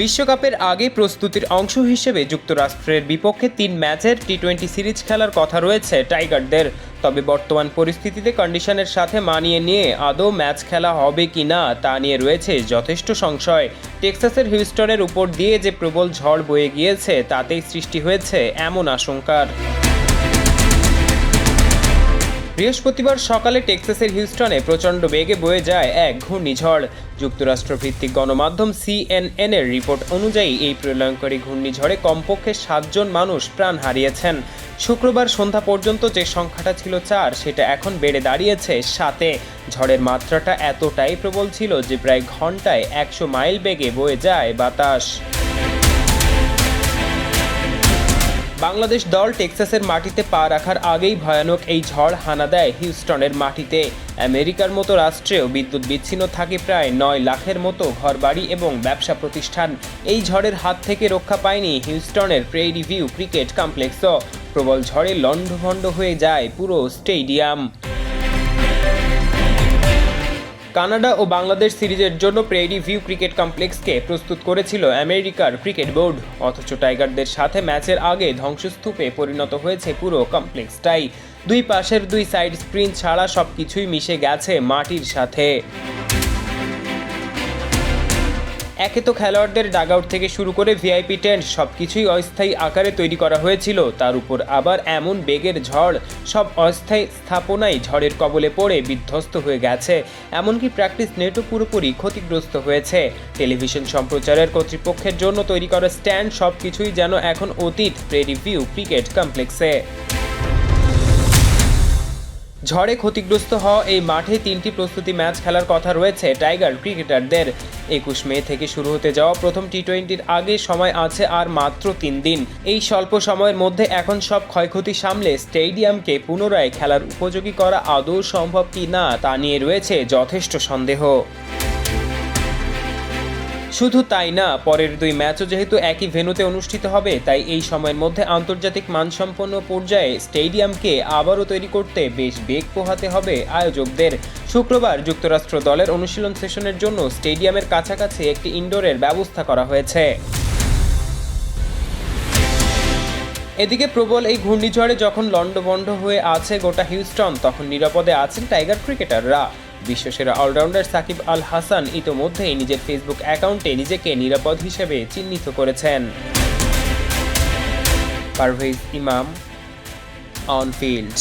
বিশ্বকাপের আগে প্রস্তুতির অংশ হিসেবে যুক্তরাষ্ট্রের বিপক্ষে তিন ম্যাচের টি টোয়েন্টি সিরিজ খেলার কথা রয়েছে টাইগারদের। তবে বর্তমান পরিস্থিতিতে কন্ডিশনের সাথে মানিয়ে নিয়ে আদৌ ম্যাচ খেলা হবে কি না তা নিয়ে রয়েছে যথেষ্ট সংশয়। টেক্সাসের হিউস্টনের উপর দিয়ে যে প্রবল ঝড় বয়ে গিয়েছে, তাতেই সৃষ্টি হয়েছে এমন আশঙ্কার। বৃহস্পতিবার সকালে টেক্সাসের হিউস্টনে প্রচণ্ড বেগে বয়ে যায় এক ঘূর্ণিঝড়। যুক্তরাষ্ট্র ভিত্তিক গণমাধ্যম সিএনএন এর রিপোর্ট অনুযায়ী এই প্রলয়ঙ্করী ঘূর্ণিঝড়ে কমপক্ষে সাতজন মানুষ প্রাণ হারিয়েছেন। শুক্রবার সন্ধ্যা পর্যন্ত যে সংখ্যাটা ছিল চার, সেটা এখন বেড়ে দাঁড়িয়েছে সাতে। ঝড়ের মাত্রাটা এতটাই প্রবল ছিল যে প্রায় ঘন্টায় একশো মাইল বেগে বয়ে যায় বাতাস। বাংলাদেশ দল টেক্সাসের মাটিতে পা রাখার আগেই ভয়ানক এই ঝড় হানা দেয় হিউস্টনের মাটিতে। আমেরিকার মতো রাষ্ট্রেও বিদ্যুৎ বিচ্ছিন্ন থাকে প্রায় নয় লাখের মতো ঘরবাড়ি এবং ব্যবসা প্রতিষ্ঠান। এই ঝড়ের হাত থেকে রক্ষা পায়নি হিউস্টনের প্রেইরি ভিউ ক্রিকেট কমপ্লেক্সও। প্রবল ঝড়ে লণ্ডভণ্ড হয়ে যায় পুরো স্টেডিয়াম। কানাডা ও বাংলাদেশ সিরিজের জন্য প্রেরি ভিউ ক্রিকেট কমপ্লেক্সকে প্রস্তুত করেছিল আমেরিকার ক্রিকেট বোর্ড। অথচ টাইগারদের সাথে ম্যাচের আগে ধ্বংসস্তূপে পরিণত হয়েছে পুরো কমপ্লেক্সটাই। দুই পাশের দুই সাইড স্ক্রিন ছাড়া সব কিছুই মিশে গেছে মাটির সাথে। একে তো খেলোয়াড়দের ডাগআউট থেকে শুরু করে ভিআইপি টেন্ট সব কিছুই অস্থায়ী আকারে তৈরি করা হয়েছিল। তার উপর আবার এমন বেগের ঝড়, সব অস্থায়ী স্থাপনাই ঝড়ের কবলে পড়ে বিধ্বস্ত হয়ে গেছে। এমনকি প্র্যাকটিস নেটও পুরোপুরি ক্ষতিগ্রস্ত হয়েছে। টেলিভিশন সম্প্রচারের কর্তৃপক্ষের জন্য তৈরি করা স্ট্যান্ড সব কিছুই যেন এখন অতীত প্রেরিভিউ ক্রিকেট কমপ্লেক্সে ঝড়ে ক্ষতিগ্রস্ত হওয়া এই মাঠে তিনটি প্রস্তুতি ম্যাচ খেলার কথা রয়েছে টাইগার ক্রিকেটারদের। একুশ মে থেকে শুরু হতে যাওয়া প্রথম টি টোয়েন্টির আগে সময় আছে আর মাত্র তিন দিন। এই স্বল্প সময়ের মধ্যে এখন সব ক্ষয়ক্ষতি সামলে স্টেডিয়ামকে পুনরায় খেলার উপযোগী করা আদৌ সম্ভব কি না তা নিয়ে রয়েছে যথেষ্ট সন্দেহ। শুধু তাই না, পরের দুই ম্যাচও যেহেতু একই ভেনুতে অনুষ্ঠিত হবে, তাই এই সময়ের মধ্যে আন্তর্জাতিক মানসম্পন্ন পর্যায়ে স্টেডিয়ামকে আবারও তৈরি করতে বেশ বেগ পোহাতে হবে আয়োজকদের। শুক্রবার যুক্তরাষ্ট্র দলের অনুশীলন সেশনের জন্য স্টেডিয়ামের কাছাকাছি একটি ইনডোরের ব্যবস্থা করা হয়েছে। এদিকে প্রবল এই ঘূর্ণিঝড়ে যখন লণ্ডভণ্ড হয়ে আছে গোটা হিউস্টন, তখন নিরাপদে আছেন টাইগার ক্রিকেটাররা। বিশ্বসেরা অলরাউন্ডার সাকিব আল হাসান ইতোমধ্যেই নিজের ফেসবুক অ্যাকাউন্টে নিজেকে নিরাপদ হিসেবে চিহ্নিত করেছেন। পারভেজ ইমাম, অন ফিল্ড।